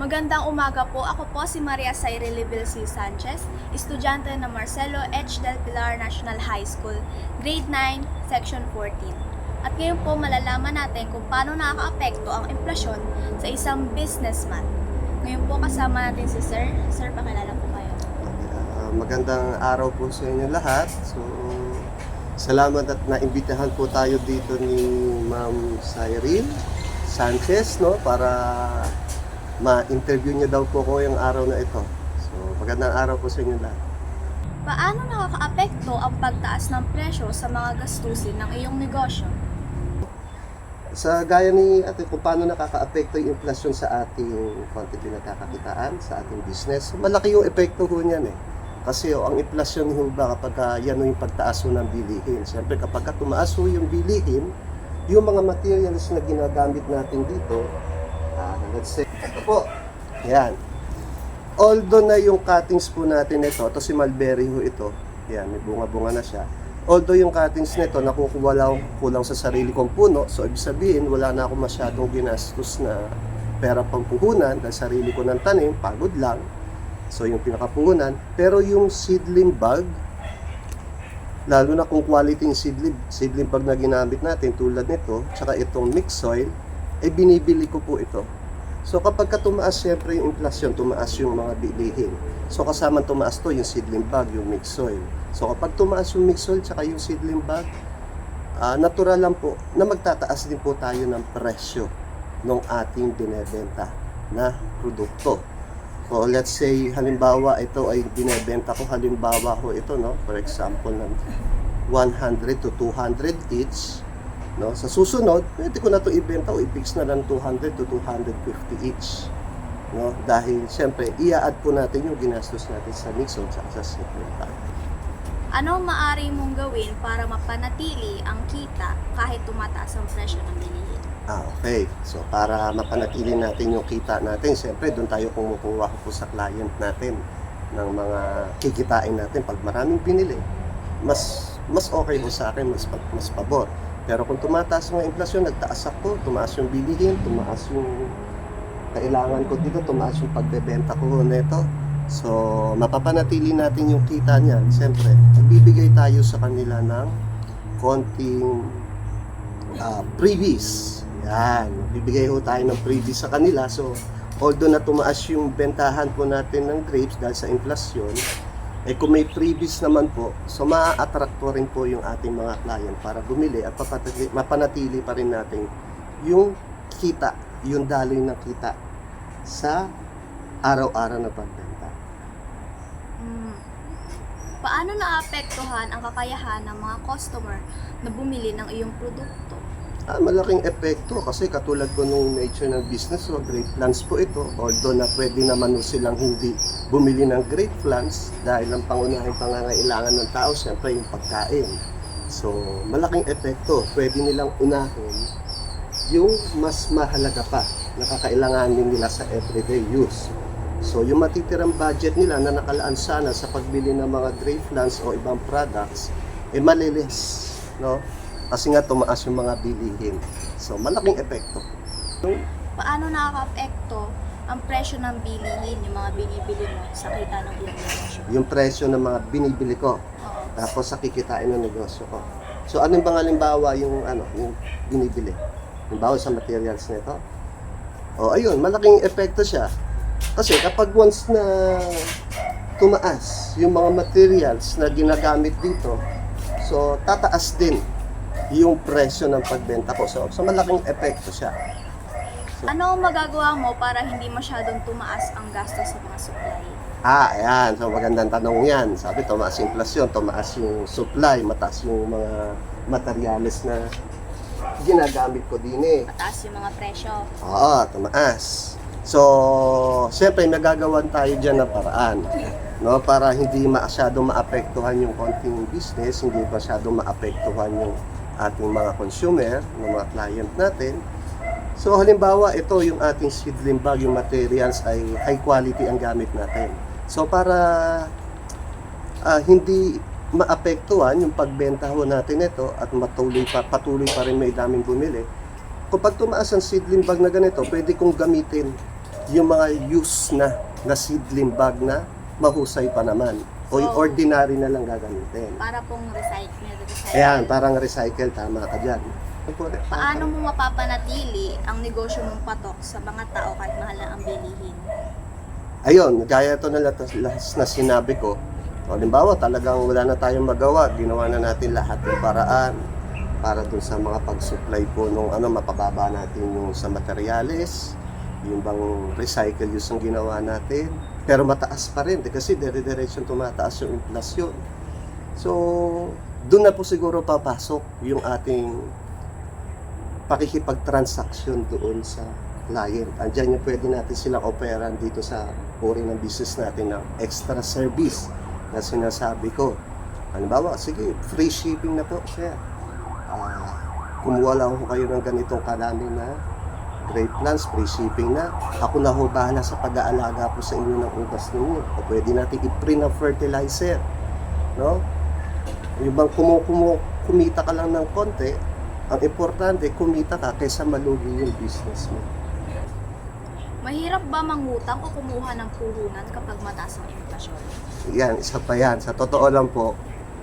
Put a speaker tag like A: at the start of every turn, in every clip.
A: Magandang umaga po. Ako po si Maria Libil C. Sanchez, estudyante ng Marcelo H. Del Pilar National High School, Grade 9, Section 14. At ngayon po malalaman natin kung paano nakakaapekto ang inflasyon sa isang businessman. Ngayon po kasama natin si Sir. Sir, pakilala po kayo.
B: Ah, magandang araw po sa inyo lahat. So, salamat at naimbitahan po tayo dito ni Ma'am Cyril Sanchez no para ma-interview niya daw po ko yung araw na ito. So, magandang araw po sa inyo lahat.
A: Paano nakakaapekto ang pagtaas ng presyo sa mga gastusin ng iyong negosyo?
B: Sa gaya ni ate, kung paano nakaka-apekto yung inflasyon sa ating konti pinagkakakitaan, sa ating business, malaki yung epekto ho niyan eh. Kasi oh, ang inflasyon ho ba kapag ah, yan ho yung pagtaas ho ng bilihin. Siyempre kapag ka tumaas ho yung bilihin, yung mga materials na ginagamit natin dito, ah, let's say, ito po, yan. Although na yung cuttings po natin ito, ito si mulberry ho ito, yan, may bunga-bunga na siya. Although yung cuttings nito nakukuha lang kulang sa sarili kong puno, so ibig sabihin wala na ako masyadong ginastos na pera pampuhunan dahil sarili ko ng tanim, pagod lang. So yung pinakapuhunan, pero yung seedling bag, lalo na kung quality yung seedling, seedling bag na ginamit natin tulad nito, tsaka itong mixed soil, eh binibili ko po ito. So kapag ka tumaas siyempre yung inflation, tumaas yung mga bilihin. So kasama tumaas to yung seedling bag, yung mixed soil. So kapag tumaas yung mixed soil tsaka yung seedling bag, ah, natural lang po na magtataas din po tayo ng presyo ng ating binebenta na produkto. So let's say halimbawa ito ay binebenta ko halimbawa ko ito no for example ng 100 to 200 each no sa susunod pwede ko na to ibenta o i-fix na lang 200 to 250 each no dahil siyempre i-add po natin yung ginastos natin sa mixon at sa settlement bag.
A: Ano ang maaari mong gawin para mapanatili ang kita kahit tumataas ang presyo ng bilihin?
B: Ah, okay. So, para mapanatili natin yung kita natin, siyempre, doon tayo kumukuha po sa client natin ng mga kikitain natin. Pag maraming binili, mas mas okay po sa akin, mas, mas pabor. Pero kung tumataas ng inflasyon, nagtaas ako, tumaas yung bilihin, tumaas yung kailangan ko dito, tumaas yung pagbebenta ko nito. So, mapapanatili natin yung kita niyan. Siyempre, magbibigay tayo sa kanila ng konting ah, freebies. Yan. Bibigay ho tayo ng freebies sa kanila. So, although na tumaas yung bentahan po natin ng grapes dahil sa inflasyon, eh kung may freebies naman po, so maa-attract po rin po yung ating mga client para bumili at papatili- mapanatili pa rin natin yung kita, yung daloy ng kita sa araw-araw na pagbenta.
A: Hmm. Paano naapektuhan ang kakayahan ng mga customer na bumili ng iyong produkto?
B: Ah, malaking epekto kasi katulad ko nung nature ng business, so great plans po ito. Although na pwede naman ho silang hindi bumili ng great plans dahil ang pangunahing pangangailangan ng tao siyempre yung pagkain. So, malaking epekto. Pwede nilang unahin yung mas mahalaga pa na kakailanganin nila sa everyday use. So, yung matitirang budget nila na nakalaan sana sa pagbili ng mga grape plants o ibang products, eh malilis, no? Kasi nga tumaas yung mga bilihin. So, malaking epekto.
A: Paano nakakaapekto ang presyo ng bilihin, yung mga binibili mo sa kita ng negosyo?
B: Yung presyo ng mga binibili ko,
A: Oo.
B: tapos sa kikitain ng negosyo ko. So, anong bang halimbawa yung, ano, yung binibili? Halimbawa sa materials nito. O, ayun, malaking epekto siya. Kasi kapag once na tumaas yung mga materials na ginagamit dito, so tataas din yung presyo ng pagbenta ko. So, so malaking epekto siya.
A: Ano ang magagawa mo para hindi masyadong tumaas ang gastos sa mga supply?
B: Ah, ayan. So, magandang tanong yan. Sabi, tumaas yung inflasyon, tumaas yung supply, mataas yung mga materyales na ginagamit ko din eh.
A: Mataas yung mga presyo.
B: Oo, tumaas. So, siyempre, nagagawan tayo dyan ng paraan. No, para hindi masyadong maapektuhan yung konting business, hindi masyadong maapektuhan yung ating mga consumer, ng mga client natin. So halimbawa, ito yung ating seedling bag, yung materials ay high quality ang gamit natin. So para ah, hindi maapektuhan yung pagbenta ho natin ito at matuloy pa, patuloy pa rin may daming bumili, kapag tumaas ang seedling bag na ganito, pwede kong gamitin yung mga use na na seedling bag na mahusay pa naman. O yung ordinary na lang gagamitin.
A: Para pong recycle. recycle.
B: Ayan, parang recycle, tama ka dyan.
A: Paano mo mapapanatili ang negosyo mong patok sa mga tao kahit mahal na ang bilihin?
B: Ayun, gaya ito na lahat lahat na sinabi ko. O, halimbawa, talagang wala na tayong magawa. Ginawa na natin lahat ng paraan para dun sa mga pag-supply po nung ano, mapababa natin yung sa materyales, yung bang recycle use ang ginawa natin. Pero mataas pa rin kasi dire-diretso tumataas yung inflasyon. So, doon na po siguro papasok yung ating pakikipag-transaction doon sa client. Andiyan yung pwede natin silang operan dito sa uri ng business natin ng extra service na sinasabi ko. Halimbawa, sige, free shipping na po siya. Ah, kumuha lang ho kayo ng ganitong kalami na great plans, free shipping na. Ako na ho bahala sa pag-aalaga po sa inyo ng ubas ninyo. O pwede natin i-print ng fertilizer. No? Yung bang kumu kumu kumita ka lang ng konti, ang importante, kumita ka kaysa malugi yung business mo.
A: Mahirap ba mangutang o kumuha ng puhunan kapag mataas ang inflasyon?
B: Yan, isa pa yan. Sa totoo lang po,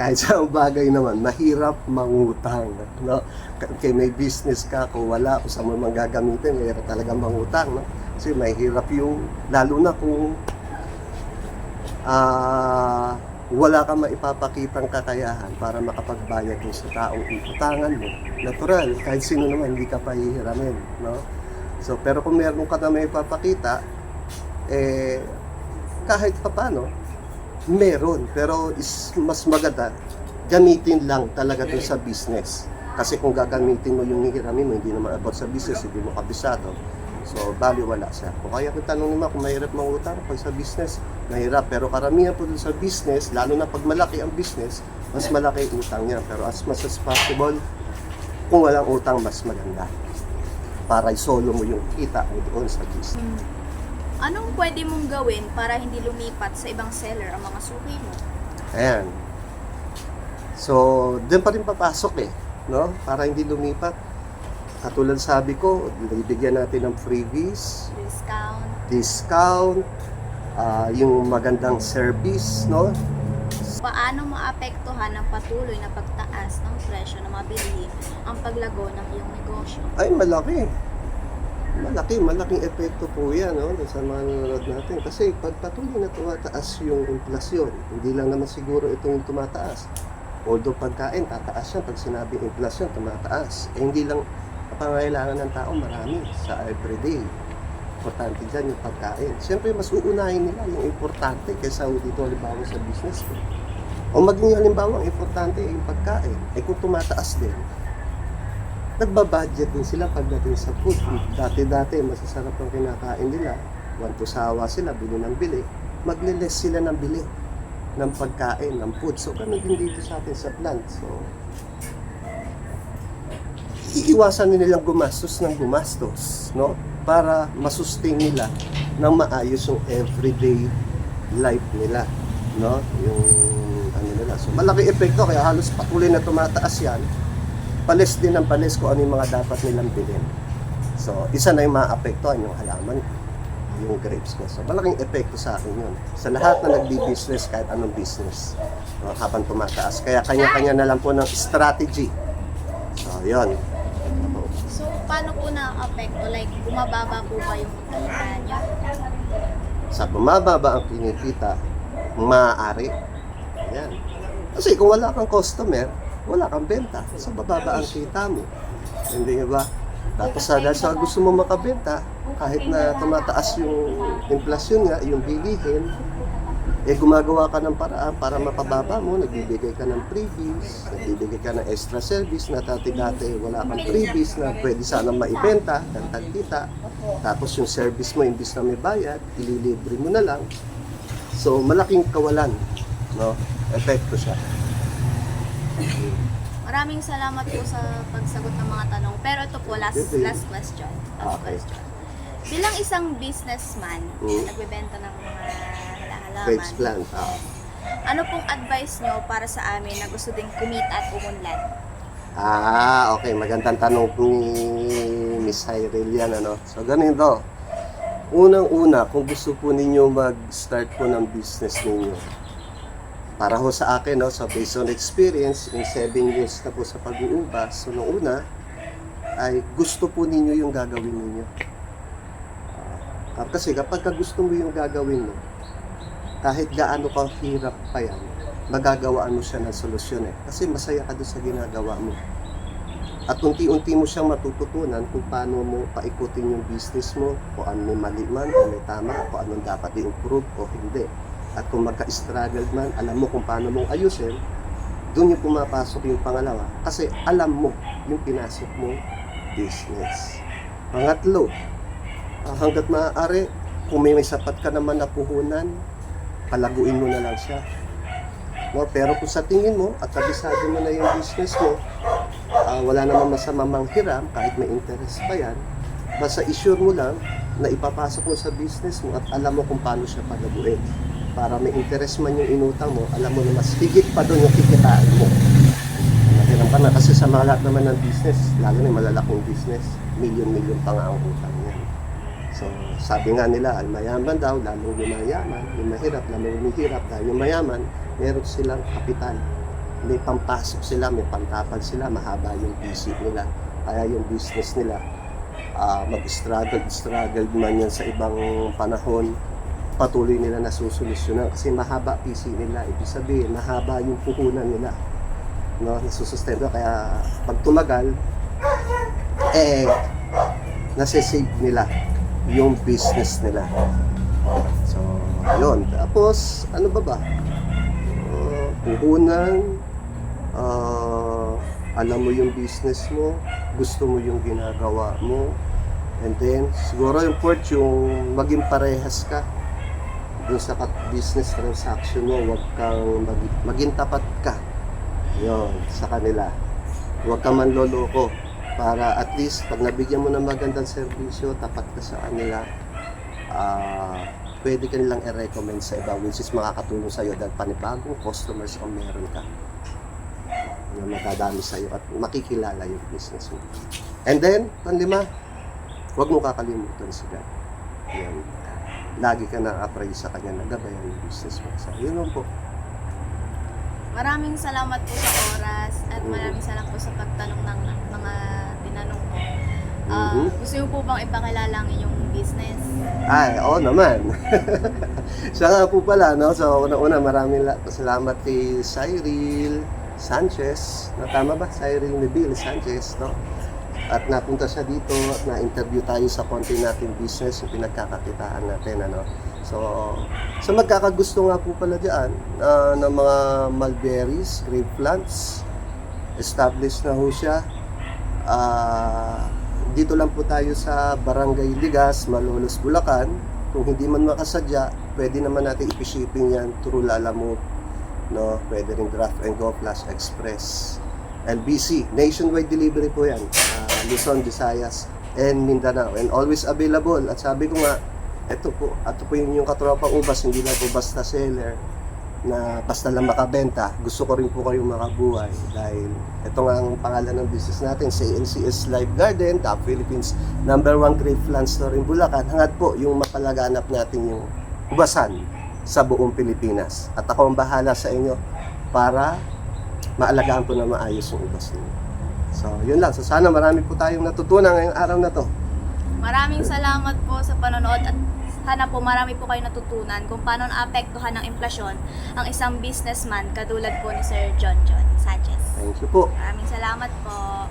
B: kahit sa bagay naman, mahirap mangutang. No? K- Kaya may business ka, kung wala, kung saan mo man gagamitin, mahirap talaga mangutang. No? Kasi mahirap yung, lalo na kung ah wala kang maipapakitang kakayahan para makapagbayad sa taong utangan mo. Natural, kahit sino naman, hindi ka pahihiramin. No? So, pero kung meron ka na may ipapakita, eh, kahit papano, meron. Pero is mas maganda, gamitin lang talaga dun sa business. Kasi kung gagamitin mo yung hihiramin mo, hindi naman about sa business, hindi mo kabisado. So, bali wala siya. Kung kaya kung tanong mo kung mahirap mangutang pag sa business, mahirap. Pero karamihan po dun sa business, lalo na pag malaki ang business, mas malaki ang utang niya. Pero as much as possible, kung walang utang, mas maganda. Para isolo mo yung kita mo doon sa business.
A: Anong pwede mong gawin para hindi lumipat sa ibang seller ang mga suki mo?
B: Ayan. So, doon pa rin papasok eh. No? Para hindi lumipat. Katulad sabi ko, bibigyan natin ng freebies,
A: Discount?
B: discount, ah, yung magandang service, no?
A: Paano maapektuhan ng patuloy na pagtaas ng presyo ng mga bilihin ang paglago ng iyong negosyo?
B: Ay, malaki. Malaki, malaking epekto po yan no, sa mga nanonood natin. Kasi pag patuloy na tumataas yung inflasyon, hindi lang naman siguro itong tumataas. Although pagkain, tataas yan. Pag sinabing inflasyon, tumataas. Eh, hindi lang pangailangan ng tao marami sa everyday. Importante dyan yung pagkain. Siyempre, mas uunahin nila yung importante kaysa dito halimbawa sa business. O maging halimbawa, ang importante yung pagkain. Eh kung tumataas din, nagbabudget din sila pagdating sa food. Dati-dati, masasarap ang kinakain nila. Want to sawa sila, bili ng bili. Magle-less sila ng bili ng pagkain, ng food. So, ganun din dito sa atin sa plant. So, iiwasan nilang gumastos ng gumastos, no? Para masustain nila ng maayos yung everyday life nila, no? Yung ano nila. So, malaki epekto kaya halos patuloy na tumataas yan. Pales din ang pales kung ano yung mga dapat nilang bilhin. So, isa na yung maapektuhan yung halaman yung grapes ko. So, malaking epekto sa akin yun. Sa lahat na nagbi-business, kahit anong business, no, habang tumataas. Kaya kanya-kanya na lang po ng strategy. So, yun.
A: So, paano po nakaka-apekto? Like, bumababa po ba yung kita niyo?
B: Sa bumababa ang kinikita, maaari. Ayan. Kasi kung wala kang customer, wala kang benta. So, bababa ang kita mo. Hindi ba? Tapos sa dahil sa gusto mo makabenta, kahit na tumataas yung inflasyon nga, yung bilihin, eh gumagawa ka ng paraan para mapababa mo, nagbibigay ka ng freebies, nagbibigay ka ng extra service na dati-dati wala kang freebies na pwede sana maibenta, dagdag kita. Tapos yung service mo, imbis na may bayad, ililibre mo na lang. So, malaking kawalan, no? Epekto siya.
A: Maraming salamat po sa pagsagot ng mga tanong. Pero ito po, last, last question. Last
B: Okay.
A: question. Bilang isang businessman,
B: Mm.
A: nagbebenta ng mga halaman,
B: Grapes plant. Ah.
A: ano pong advice nyo para sa amin na gusto ding kumita at umunlad?
B: Ah, okay. Magandang tanong ni Miss Hyril yan, ano. So, ganito. Unang-una, kung gusto po ninyo mag-start po ng business ninyo, para ho sa akin, no, so based on experience, in 7 years na po sa pag-uubas, so nung una, ay gusto po ninyo yung gagawin ninyo. Ah, kasi kapag ka gusto mo yung gagawin mo, kahit gaano ka hirap pa yan, magagawaan mo siya ng solusyon eh. Kasi masaya ka doon sa ginagawa mo. At unti-unti mo siyang matututunan kung paano mo paikutin yung business mo, kung ano may mali man, kung may tama, kung anong dapat i-improve o hindi. At kung magka-struggle man, alam mo kung paano mong ayusin, doon yung pumapasok yung pangalawa. Kasi alam mo yung pinasok mo business. Pangatlo, ah, hanggat maaari, kung may, may sapat ka naman na puhunan, palaguin mo na lang siya. No, pero kung sa tingin mo at kabisado mo na yung business mo, ah, wala namang masama manghiram kahit may interest pa yan, basta isure mo lang na ipapasok mo sa business mo at alam mo kung paano siya palaguin. Para may interest man yung inutang mo, alam mo na mas higit pa doon yung kikitaan mo. Mahiram ka na kasi sa mga lahat naman ng business, lalo na malalaking business, milyon-milyon pa nga ang utang niya. So, sabi nga nila, ang mayaman daw, lalong lumayaman. Yung mahirap, lalong lumihirap. Dahil yung mayaman, meron silang kapital. May pampasok sila, may pantapal sila, mahaba yung PC nila. Kaya yung business nila, ah, mag-struggle, struggle man yan sa ibang panahon, patuloy nila na susolusyonan. Kasi mahaba PC nila, ibig sabihin, mahaba yung puhunan nila. No, nasusustento. Kaya pag tumagal, eh, nasa-save nila yung business nila. So, yun. Tapos, ano ba ba? Uh, puhunan, uh, alam mo yung business mo, gusto mo yung ginagawa mo, and then, siguro yung fourth, yung maging parehas ka dun sa business transaction mo, wag kang mag- maging tapat ka yon sa kanila. Huwag ka man loloko para at least pag nabigyan mo ng magandang serbisyo, tapat ka sa kanila, ah pwede ka nilang i-recommend sa iba which is makakatulong sa'yo dahil panibagong customers ang meron ka na matadami sa'yo at makikilala yung business mo. And then, panlima, huwag mo kakalimutan si God. Yan. Lagi ka na-apply sa kanya na gabayan yung business mo. So, yun lang po.
A: Maraming salamat po sa oras at maraming salamat po sa pagtanong ng mga tinanong ko. Ah,
B: Mhm.
A: Gusto niyo po bang ipakilala ang inyong business?
B: Ay, oo naman. Siya nga po pala, no? So, una-una, maraming la- salamat kay Cyril Sanchez. No, tama ba? Cyril Nebil Sanchez, no? At napunta siya dito at na-interview tayo sa konti nating business, yung pinagkakakitaan natin, ano? So, sa magkakagusto nga po pala dyan, ah, ng mga mulberries, grape plants, established na ho siya. Ah, dito lang po tayo sa Barangay Ligas, Malolos, Bulacan. Kung hindi man makasadya, pwede naman natin ipishipping yan through Lalamove. No? Pwede rin draft and go flash express. LBC, nationwide delivery po yan. Ah, Luzon, Visayas, and Mindanao. And always available. At sabi ko nga, ito po, ito po yung, yung katropang ubas, hindi lang po basta seller na basta lang makabenta. Gusto ko rin po kayong makabuhay dahil ito nga ang pangalan ng business natin, sa NCS Life Garden, Top Philippines number one grape plant store in Bulacan. Hangad po yung mapalaganap natin yung ubasan sa buong Pilipinas. At ako ang bahala sa inyo para maalagaan po na maayos yung ubas ninyo. So, yun lang. So, sana marami po tayong natutunan ngayong araw na to.
A: Maraming salamat po sa panonood at sana po marami po kayo natutunan kung paano naapektuhan ng inflasyon ang isang businessman katulad po ni Sir John John Sanchez.
B: Thank you po.
A: Maraming salamat po.